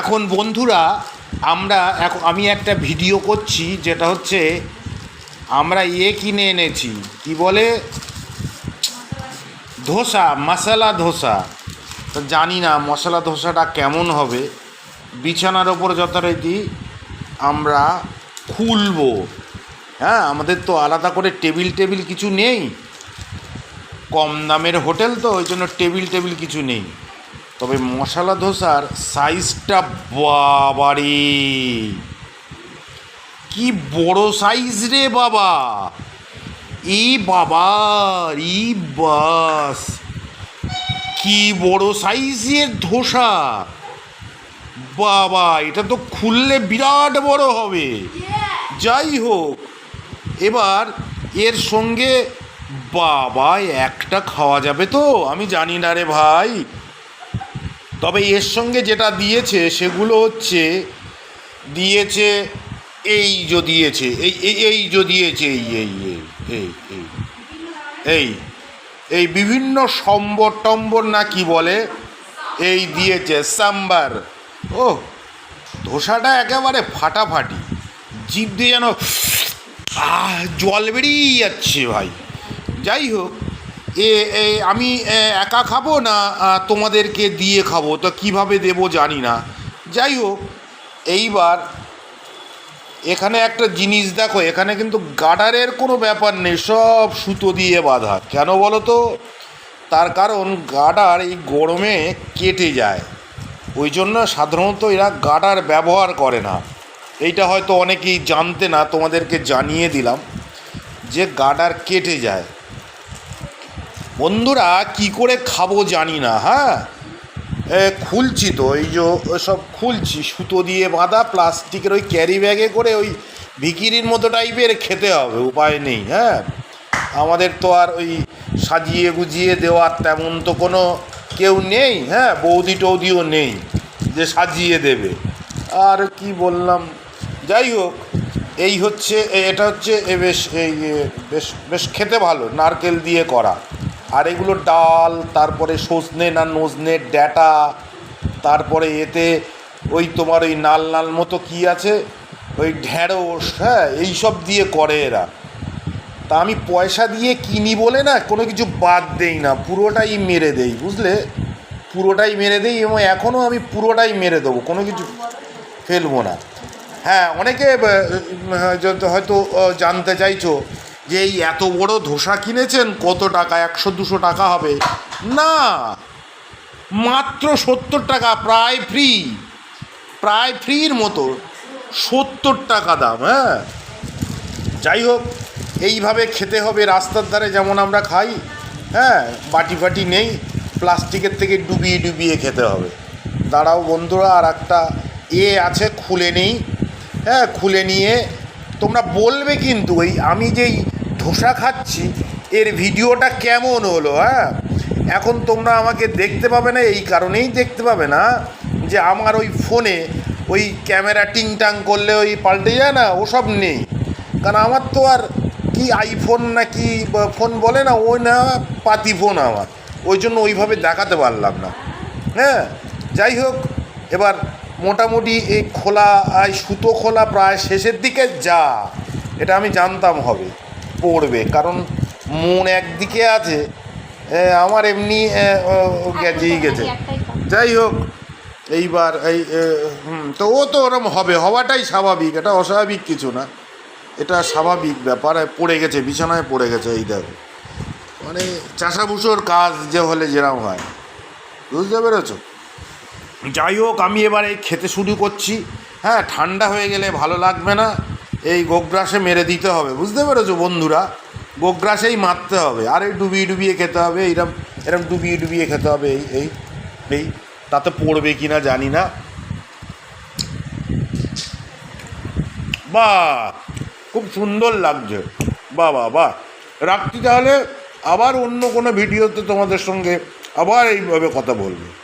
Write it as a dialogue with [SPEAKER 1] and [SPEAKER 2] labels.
[SPEAKER 1] এখন বন্ধুরা, আমরা এখন আমি একটা ভিডিও করছি, যেটা হচ্ছে আমরা ইয়ে কিনে এনেছি। কি বলে? ধোসা, মশলা ধোসা। তো জানি না মশলা ধোসাটা কেমন হবে। বিছানার ওপর যথারীতি আমরা খুলবো। হ্যাঁ আমাদের তো আলাদা করে টেবিল টেবিল কিছু নেই। কম দামের হোটেল তো, ওই জন্য টেবিল টেবিল কিছু নেই। তবে মশলা ধোসার সাইজটা বাবারে। কি বড় সাইজ রে বাবা। ই বাবা, ই বাস। কি বড় সাইজের ধোসা। বাবা, এটা তো খুললে বিরাট বড় হবে। যাই হোক, এবার এর সঙ্গে বাবা একটা খাওয়া যাবে তো, আমি জানি না রে ভাই। তবে এর সঙ্গে যেটা দিয়েছে, সেগুলো হচ্ছে, দিয়েছে এই যে দিয়েছে এই এই যে দিয়েছে, এই এই এই এই এই এই এই বিভিন্ন সম্বর টম্বর না কি বলে? এই দিয়েছে সাম্বার। ও, ধোসাটা একেবারে ফাটাফাটি, জিভ দিয়ে যেন, আহ, জল বেরিয়ে যাচ্ছে ভাই। যাই হোক এ, আমি একা খাব না তোমাদেরকে দিয়ে খাব? তো কীভাবে দেবো জানি না। যাই হোক এইবার এখানে একটা জিনিস দেখো, এখানে কিন্তু গাডারের কোনো ব্যাপার নেই, সব সুতো দিয়ে বাঁধা। কেন বলো তো? তার কারণ গাডার এই গরমে কেটে যায়। ওই জন্য সাধারণত এরা গাডার ব্যবহার করে না। এইটা হয়তো অনেকেই জানতে না, তোমাদেরকে জানিয়ে দিলাম যে গার্ডার কেটে যায়। বন্ধুরা, কি করে খাব জানি না হ্যাঁ? খুলছি তো, এই যে সব খুলছি, সুতো দিয়ে বাঁধা, প্লাস্টিকের ওই ক্যারি ব্যাগে করে ওই ভিকিরির মতো টাইপের খেতে হবে, উপায় নেই হ্যাঁ? আমাদের তো আর ওই সাজিয়ে গুজিয়ে দেওয়ার তেমন তো কোনো কেউ নেই হ্যাঁ? বৌদি টৌদিও নেই যে সাজিয়ে দেবে। আর কি বললাম, যাই হোক, এই হচ্ছে এটা হচ্ছে, এ, বেশ, এই বেশ বেশ খেতে ভালো, নারকেল দিয়ে করা। আর এগুলো ডাল, তারপরে সজনে না নজনের ড্যাটা তারপরে এতে ওই তোমার ওই নাল নাল মতো কি আছে? ওই ঢ্যাঁড়স হ্যাঁ এইসব দিয়ে করে এরা। তা আমি পয়সা দিয়ে কিনি বলে না, কোনো কিছু বাদ দেই না, পুরোটাই মেরে দেই, বুঝলে? পুরোটাই মেরে দেই এবং এখনও আমি পুরোটাই মেরে দেবো, কোনো কিছু ফেলব না। হ্যাঁ অনেকে হয়তো জানতে চাইছো যে এই এত বড় ধোসা কিনেছেন, কত টাকা? একশো, দুশো টাকা হবে। না, মাত্র সত্তর টাকা, প্রায় ফ্রি। প্রায় ফ্রির মতো। সত্তর টাকা দাম হ্যাঁ? যাই হোক, এইভাবে খেতে হবে রাস্তার ধারে যেমন আমরা খাই হ্যাঁ? বাটি ফাটি নেই, প্লাস্টিকের থেকে ডুবিয়ে ডুবিয়ে খেতে হবে। দাঁড়াও বন্ধুরা, আর একটা এ আছে, খুলে নেই। হ্যাঁ খুলে নিয়ে তোমরা বলবে কিন্তু ওই আমি যেই ধোসা খাচ্ছি। এর ভিডিওটা কেমন হলো হ্যাঁ? এখন তোমরা আমাকে দেখতে পাবে না, এই কারণেই দেখতে পাবে না যে আমার ওই ফোনে ওই ক্যামেরা টিং টাং করলে ওই পাল্টে যায় না, ওসব নেই। কারণ আমার তো আর কি আইফোন না কি ফোন বলে না, ওই না পাতি ফোন আমার। ওই জন্য ওইভাবে দেখাতে পারলাম না। হ্যাঁ যাই হোক, এবার মোটামুটি এই খোলা সুতো খোলা প্রায় শেষের দিকে যা, এটা আমি জানতাম হবে। পড়বে। কারণ মন একদিকে আছে আমার এমনি গেছেই গেছে। যাই হোক এইবার এই তো ও তো ওরম হবে হওয়াটাই স্বাভাবিক এটা অস্বাভাবিক কিছু না। এটা স্বাভাবিক ব্যাপার পড়ে গেছে বিছানায় পড়ে গেছে এই দেখো। মানে চাষাভুষোর কাজ যে হলে যেরকম হয়। বুঝতে পেরেছ? যাই হোক আমি এবারে খেতে শুরু করছি। হ্যাঁ ঠান্ডা হয়ে গেলে ভালো লাগবে না। এই গোগ্রাসে মেরে দিতে হবে। বুঝতে পেরেছ বন্ধুরা? গোগ্রাসেই মারতে হবে। আর এই ডুবিয়ে ডুবিয়ে খেতে হবে এইরকম এরকম ডুবিয়ে ডুবিয়ে খেতে হবে, এই এই এই, তাতে পড়বে কি না জানি না। বাহ! খুব সুন্দর লাগছে। বাহ বাহ বাহ। রাখছি তাহলে, আবার অন্য কোনো ভিডিওতে তোমাদের সঙ্গে আবার এইভাবে কথা বলব।